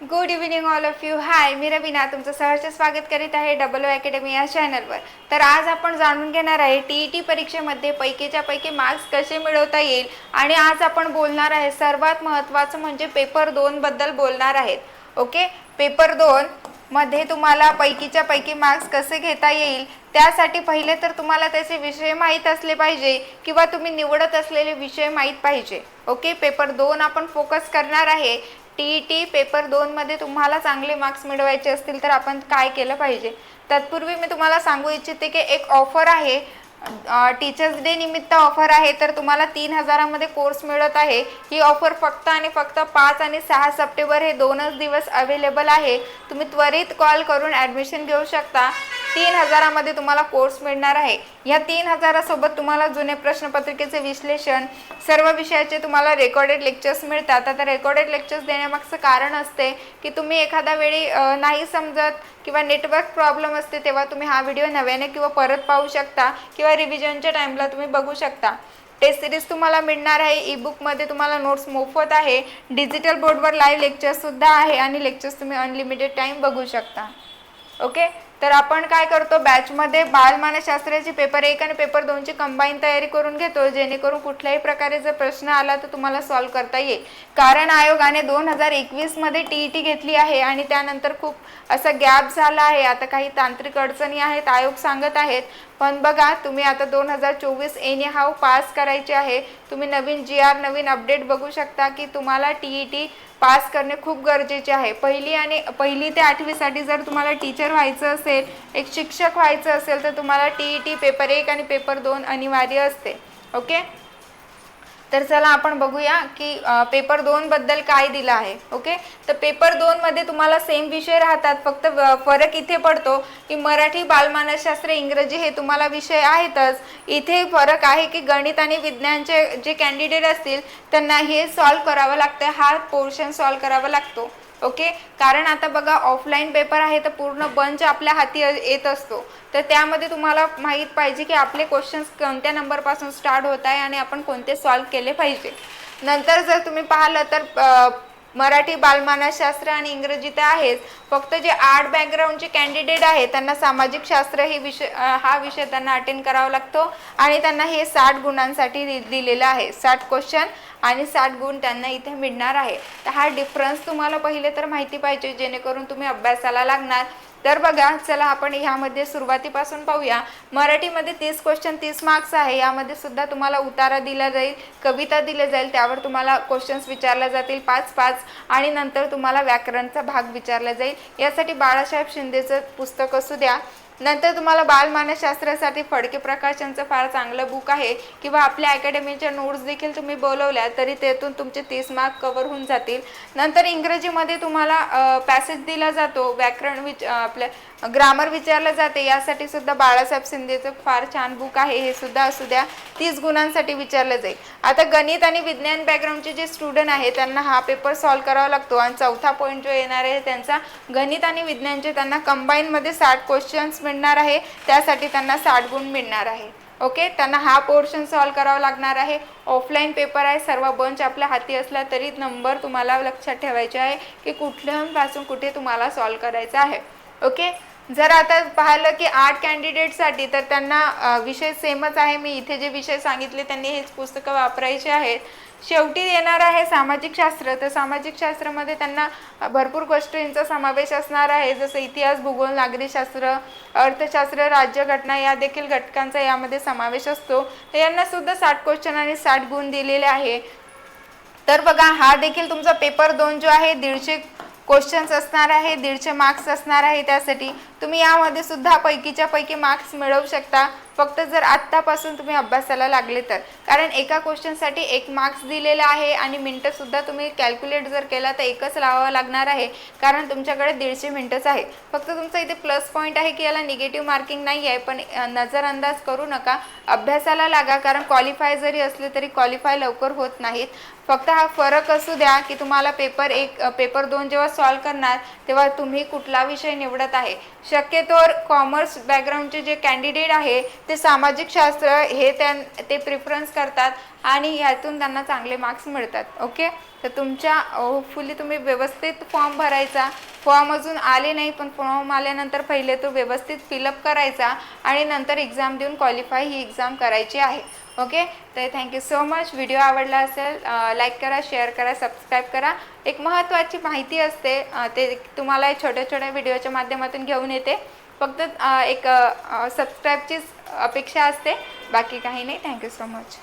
Good evening all of you hi मी रवीना. तुमचं सहर्ष स्वागत करीत आहे डबल ओ अकॅडमी या चॅनलवर तर आज आपण जाणून घेणार आहे टी ई टी परीक्षेमध्ये पैकीच्या पैकी मार्क्स कसे मिळवता येईल? आणि आज आपण बोलणार आहे सर्वात महत्त्वाचं म्हणजे पेपर दोनबद्दल बोलणार आहेत. ओके पेपर दोन मध्ये तुम्हाला पैकीच्या पैकी मार्क्स कसे घेता येईल? त्यासाठी पहिले तर तुम्हाला त्याचे विषय माहीत असले पाहिजे किंवा तुम्ही निवडत असलेले विषय माहीत पाहिजे. ओके पेपर दोन आपण फोकस करणार आहे. टी ई टी पेपर दोनमध्ये तुम्हाला चांगले मार्क्स मिळवायचे असतील तर आपण काय केलं पाहिजे? तत्पूर्वी मी तुम्हाला सांगू इच्छिते की एक ऑफर आहे. टीचर्स डे निमित्त ऑफर आहे तर तुम्हाला तीन हजारामध्ये कोर्स मिळत आहे. ही ऑफर फक्त आणि फक्त पाच आणि सहा सप्टेंबर हे दोनच दिवस अवेलेबल आहे. तुम्ही त्वरित कॉल करून ॲडमिशन घेऊ शकता. तीन हजारामध्ये तुम्हाला कोर्स मिळणार आहे. या तीन हजारासोबत तुम्हाला जुने प्रश्नपत्रिकेचे विश्लेषण सर्व विषयाचे तुम्हाला रेकॉर्डेड लेक्चर्स मिळतात. आता रेकॉर्डेड लेक्चर्स देण्यामागचं कारण असते की तुम्ही एखाद्या वेळी नाही समजत किंवा नेटवर्क प्रॉब्लेम असते तेव्हा तुम्ही हा व्हिडिओ नव्याने किंवा परत पाहू शकता किंवा रिव्हिजनच्या टाईमला तुम्ही बघू शकता. टेस्ट सिरीज तुम्हाला मिळणार आहे. ई बुकमध्ये तुम्हाला नोट्स मोफत आहे. डिजिटल बोर्डवर लाईव्ह लेक्चर्ससुद्धा आहे आणि लेक्चर्स तुम्ही अनलिमिटेड टाईम बघू शकता. ओके तर आपण काय करतो बॅचमध्ये बालमानसशास्त्राची पेपर एक आणि पेपर दोनची कंबाईन तयारी करून घेतो. जेणेकरून कुठल्याही प्रकारे जर प्रश्न आला तर तुम्हाला सॉल्व्ह करता येईल. कारण आयोगाने दोन हजार एकवीसमध्ये टी ई टी घेतली आहे आणि त्यानंतर खूप असा गॅप झाला आहे. आता काही तांत्रिक अडचणी आहेत आयोग सांगत आहेत. पण बघा तुम्ही आता दोन हजार चोवीस एनी हाव पास करायचे आहे. तुम्ही नवीन जी आर नवीन अपडेट बघू शकता की तुम्हाला टी ई टी पास करणे खूप गरजेचे आहे. पहिली आणि पहिली ते आठवीसाठी जर तुम्हाला टीचर व्हायचं असेल एक शिक्षक व्हायचं असेल तर तुम्हाला टी ई टी पेपर एक आणि पेपर दोन अनिवार्य असते. ओके तर चला आपण बघूया की पेपर दोन बद्दल काय दिलं आहे ओके तर पेपर दोन मध्ये तुम्हाला सेम विषय राहतात फक्त फरक इथे पडतो की मराठी बालमानसशास्त्र इंग्रजी हे तुम्हाला विषय आहेतच. इथे फरक आहे की गणित आणि विज्ञानचे जे कॅन्डिडेट असतील त्यांना हे सॉल्व करावं लागतं हा पोर्शन सॉल्व करावा लागतो. ओके? कारण आता बघा ऑफलाईन पेपर आहे तर पूर्ण बंच आपल्या हाती येत असतो. तर त्यामध्ये तुम्हाला माहीत पाहिजे की आपले क्वेश्चन्स कोणत्या नंबरपासून स्टार्ट होत आहे आणि आपण कोणते सॉल्व केले पाहिजे. नंतर जर तुम्ही पाहिलं तर मराठी बालमानसशास्त्र आणि इंग्रजी तर आहेच. फक्त जे आर्ट बॅकग्राऊंडचे कॅन्डिडेट आहेत त्यांना सामाजिक शास्त्र हे विषय हा विषय त्यांना अटेंड करावा लागतो. आणि त्यांना हे साठ गुणांसाठी दि दिलेलं आहे. साठ क्वेश्चन आणि साठ गुण त्यांना इथे मिळणार आहे. तर हा डिफरन्स तुम्हाला पहिले तर माहिती पाहिजे जेणेकरून तुम्ही अभ्यासाला लागणार. तर बघा चला आपण ह्यामध्ये सुरुवातीपासून पाहूया. मराठीमध्ये तीस क्वेश्चन तीस मार्क्स आहे. यामध्ये सुद्धा तुम्हाला उतारा दिला जाईल कविता दिले जाईल त्यावर तुम्हाला क्वेश्चन्स विचारले जातील पाच पाच. आणि नंतर तुम्हाला व्याकरणचा भाग विचारला जाईल. यासाठी बाळासाहेब शिंदेचं पुस्तक असू द्या. नंतर तुम्हाला बालमानसशास्त्रासाठी फडके प्रकाशनचं फार चांगलं बुक आहे. किंवा आपल्या अकॅडमीच्या नोट्स देखील तुम्ही बोलवल्या तरी त्यातून तुमचे तीस मार्क कवर होऊन जातील. नंतर इंग्रजीमध्ये तुम्हाला पॅसेज दिला जातो व्याकरण विच आपल्या ग्रामर विचारलं जाते. यासाठी सुद्धा बाळासाहेब शिंदेचं फार छान बुक आहे. हे सुद्धा असू द्या तीस गुणांसाठी विचारलं जाईल. आता गणित आणि विज्ञान बॅकग्राऊंडचे जे स्टुडंट आहे त्यांना हा पेपर सॉल्व करावा लागतो. आणि चौथा पॉईंट जो येणार आहे त्यांचा गणित आणि विज्ञानचे त्यांना कंबाईनमध्ये साठ क्वेश्चन्स मिळणार आहे त्यासाठी त्यांना साठ गुण मिळणार आहे. ओके त्यांना हा पोर्शन सॉल्व करावा लागणार आहे. ऑफलाईन पेपर आहे सर्व बंच आपल्या हाती असला तरी नंबर तुम्हाला लक्षात ठेवायचे आहे की कुठल्यापासून कुठे तुम्हाला सॉल्व करायचा आहे. ओके जर आता पाहिलं की आर्ट कॅन्डिडेटसाठी तर त्यांना विषय सेमच आहे. मी इथे जे विषय सांगितले त्यांनी हेच पुस्तकं वापरायचे आहेत. शेवटी येणार आहे सामाजिक शास्त्र. तर सामाजिक शास्त्रामध्ये त्यांना भरपूर गोष्टींचा समावेश असणार आहे. जसं इतिहास भूगोल नागरिकशास्त्र अर्थशास्त्र राज्यघटना या देखील घटकांचा यामध्ये समावेश असतो. तर यांना सुद्धा साठ क्वेश्चन आणि साठ गुण दिलेले आहे. तर बघा हा देखील तुमचा पेपर दोन जो आहे दीडशे क्वेश्चन्स असणार आहे दीडशे मार्क्स असणार आहे त्यासाठी. तुम्ही यामध्ये सुद्धा पैकीच्या पैकी मार्क्स मिळवू शकता. फक्त जर आत्तापासून तुम्ही अभ्यासाला लागले तर. कारण एका क्वेश्चनसाठी एक मार्क्स दिलेला आहे आणि मिनटंसुद्धा तुम्ही कॅल्क्युलेट जर केला तर एकच लावावा लागणार आहे. कारण तुमच्याकडे दीडशे मिनटंच आहे फक्त तुमचा इथे प्लस पॉईंट आहे की याला निगेटिव्ह मार्किंग नाही आहे पण नजरअंदाज करू नका. अभ्यासाला लागा कारण क्वालिफाय जरी असले तरी क्वालिफाय लवकर होत नाहीत. फक्त हा फरक असू द्या की तुम्हाला पेपर एक पेपर दोन जेव्हा सॉल्व करणार तेव्हा तुम्ही कुठला विषय निवडत आहे. शक्यतोवर कॉमर्स बॅकग्राऊंडचे जे कॅन्डिडेट आहे ते सामाजिक शास्त्र हे त्यां ते प्रिफरन्स करतात आणि यातून त्यांना चांगले मार्क्स मिळतात. ओके तर तुमच्या होपफुली तुम्ही व्यवस्थित फॉर्म भरायचा. फॉर्म अजून आले नाही पण फॉर्म आल्यानंतर पहिले तो व्यवस्थित फिलअप करायचा आणि नंतर एक्झाम देऊन क्वालिफाय ही एक्झाम करायची आहे. ओके तर थँक्यू सो मच व्हिडिओ आवडला असेल लाईक करा शेअर करा सबस्क्राईब करा. एक महत्त्वाची माहिती असते ते तुम्हाला छोट्या छोट्या व्हिडिओच्या माध्यमातून घेऊन येते. फक्त एक सबस्क्राईबचीच अपेक्षा असते. बाकी काही नाही. Thank you so much